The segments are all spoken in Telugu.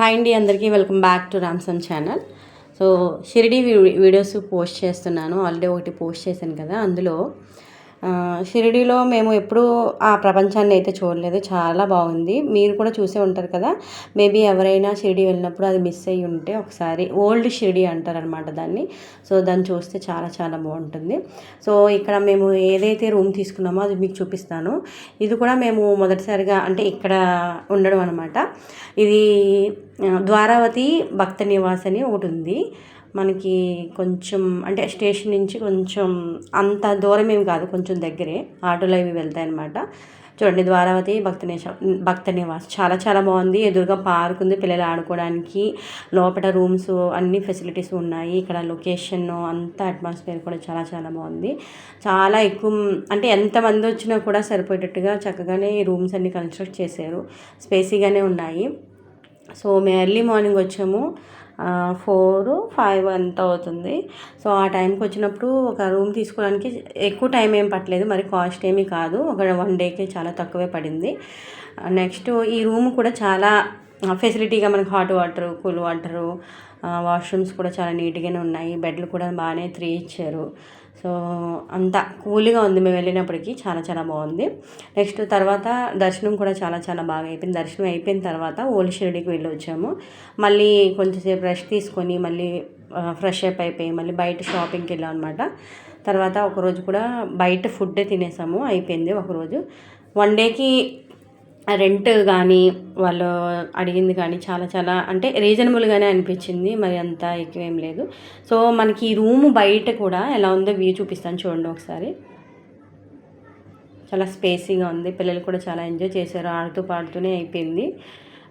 హాయ్ అండి అందరికీ welcome back to Ramson channel. So Shirdi videos post చేస్తున్నాను. ఆల్రెడీ ఒకటి పోస్ట్ చేశాను కదా అందులో షిరిడీలో మేము ఎప్పుడూ ఆ ప్రపంచాన్ని అయితే చూడలేదు. చాలా బాగుంది. మీరు కూడా చూసే ఉంటారు కదా. మేబీ ఎవరైనా షిరిడి వెళ్ళినప్పుడు అది మిస్ అయ్యి ఉంటే ఒకసారి ఓల్డ్ షిరిడి అంటారనమాట దాన్ని. సో దాన్ని చూస్తే చాలా చాలా బాగుంటుంది. సో ఇక్కడ మేము ఏదైతే రూమ్ తీసుకున్నామో అది మీకు చూపిస్తాను. ఇది కూడా మేము మొదటిసారిగా అంటే ఇక్కడ ఉండడం అనమాట ఇది ద్వారావతి భక్త నివాస్ అని ఒకటి ఉంది. మనకి కొంచెం అంటే స్టేషన్ నుంచి కొంచెం అంత దూరం ఏం కాదు కొంచెం దగ్గరే. ఆటోలో ఇవి వెళ్తాయి అనమాట చూడండి ద్వారావతి భక్త భక్త నివాస్ చాలా చాలా బాగుంది. ఎదురుగా పార్క్ ఉంది పిల్లలు ఆడుకోవడానికి. లోపల రూమ్స్ అన్ని ఫెసిలిటీస్ ఉన్నాయి. ఇక్కడ లొకేషన్ అంతా అట్మాస్ఫియర్ కూడా చాలా చాలా బాగుంది. చాలా ఎక్కువ అంటే ఎంతమంది వచ్చినా కూడా సరిపోయేటట్టుగా చక్కగానే రూమ్స్ అన్ని కన్స్ట్రక్ట్ చేశారు. స్పేసీగానే ఉన్నాయి. సో మేము ఎర్లీ మార్నింగ్ వచ్చాము. ఫోర్ ఫైవ్ అంత అవుతుంది. సో ఆ టైంకి వచ్చినప్పుడు ఒక రూమ్ తీసుకోవడానికి ఎక్కువ టైం ఏం పట్టలేదు. మరి కాస్ట్ ఏమీ కాదు. ఒక వన్ డేకి చాలా తక్కువే పడింది. నెక్స్ట్ ఈ రూమ్ కూడా చాలా ఫెసిలిటీగా మనకి hot water cool water washrooms కూడా చాలా నీట్గానే ఉన్నాయి. బెడ్లు కూడా బాగానే త్రీ ఇచ్చారు. సో అంత కూల్గా ఉంది. మేము వెళ్ళినప్పటికీ చాలా చాలా బాగుంది. నెక్స్ట్ తర్వాత దర్శనం కూడా చాలా చాలా బాగా అయిపోయింది. దర్శనం అయిపోయిన తర్వాత ఓల్డ్ షిరిడికి వెళ్ళి వచ్చాము మళ్ళీ కొంచెంసేపు రెస్ట్ తీసుకొని మళ్ళీ ఫ్రెష్ అప్ అయిపోయి మళ్ళీ బయట షాపింగ్కి వెళ్ళాం అనమాట తర్వాత ఒకరోజు కూడా బయట ఫుడ్ తినేసాము. అయిపోయింది ఒకరోజు వన్ డేకి రెంట్ కానీ వాళ్ళు అడిగింది కానీ చాలా చాలా అంటే రీజనబుల్గానే అనిపించింది. మరి అంత ఎక్కువేం లేదు. సో మనకి ఈ రూమ్ బయట కూడా ఎలా ఉందో వ్యూ చూపిస్తాను చూడండి ఒకసారి. చాలా స్పేసీగా ఉంది. పిల్లలు కూడా చాలా ఎంజాయ్ చేశారు. ఆడుతూ పాడుతూనే అయిపోయింది.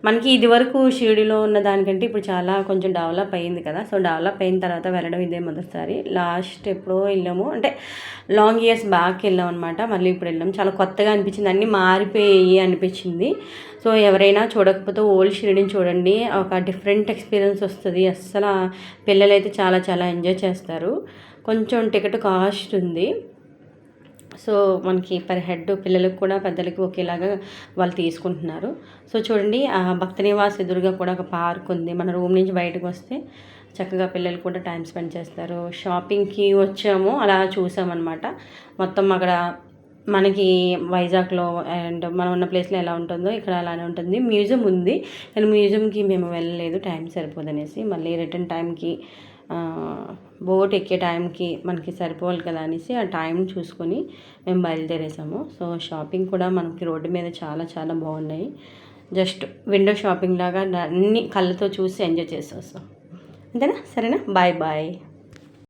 మనకి ఇది వరకు షిరిడిలో ఉన్న దానికంటే ఇప్పుడు చాలా కొంచెం డెవలప్ అయ్యింది కదా. సో డెవలప్ అయిన తర్వాత వెళ్ళడం ఇదే మొదటిసారి. లాస్ట్ ఎప్పుడో వెళ్ళాము. అంటే లాంగ్ ఇయర్స్ బ్యాక్ వెళ్ళాం అనమాట మళ్ళీ ఇప్పుడు వెళ్ళాం. చాలా కొత్తగా అనిపించింది. అన్నీ మారిపోయి అనిపించింది. సో ఎవరైనా చూడకపోతే ఓల్డ్ షిరిడిని చూడండి. ఒక డిఫరెంట్ ఎక్స్పీరియన్స్ వస్తుంది. అస్సలు పిల్లలైతే చాలా చాలా ఎంజాయ్ చేస్తారు. కొంచెం టికెట్ కాస్ట్ ఉంది. సో మనకి పర్ హెడ్ పిల్లలకు కూడా పెద్దలకి ఒకేలాగా వాళ్ళు తీసుకుంటున్నారు. సో చూడండి ఆ భక్త నివాస్ ఎదురుగా కూడా ఒక పార్క్ ఉంది. మన రూమ్ నుంచి బయటకు వస్తే చక్కగా పిల్లలు కూడా టైం స్పెండ్ చేస్తారు. షాపింగ్కి వచ్చాము అలా చూసామన్నమాట. మొత్తం అక్కడ మనకి వైజాగ్లో అండ్ మనం ఉన్న ప్లేస్లో ఎలా ఉంటుందో ఇక్కడ అలానే ఉంటుంది. మ్యూజియం ఉంది కానీ మ్యూజియంకి మేము వెళ్ళలేదు టైం సరిపోదనేసి. మళ్ళీ రిటర్న్ టైంకి బోట్ ఎక్కే టైంకి మనకి సరిపోవాలి కదా అనేసి ఆ టైం చూసుకొని మేము బయలుదేరేసాము. సో షాపింగ్ కూడా మనకి రోడ్డు మీద చాలా చాలా బాగున్నాయి. జస్ట్ విండో షాపింగ్ లాగా అన్ని కళ్ళతో చూసి ఎంజాయ్ చేసి వస్తాం అంతేనా? సరేనా? Bye bye.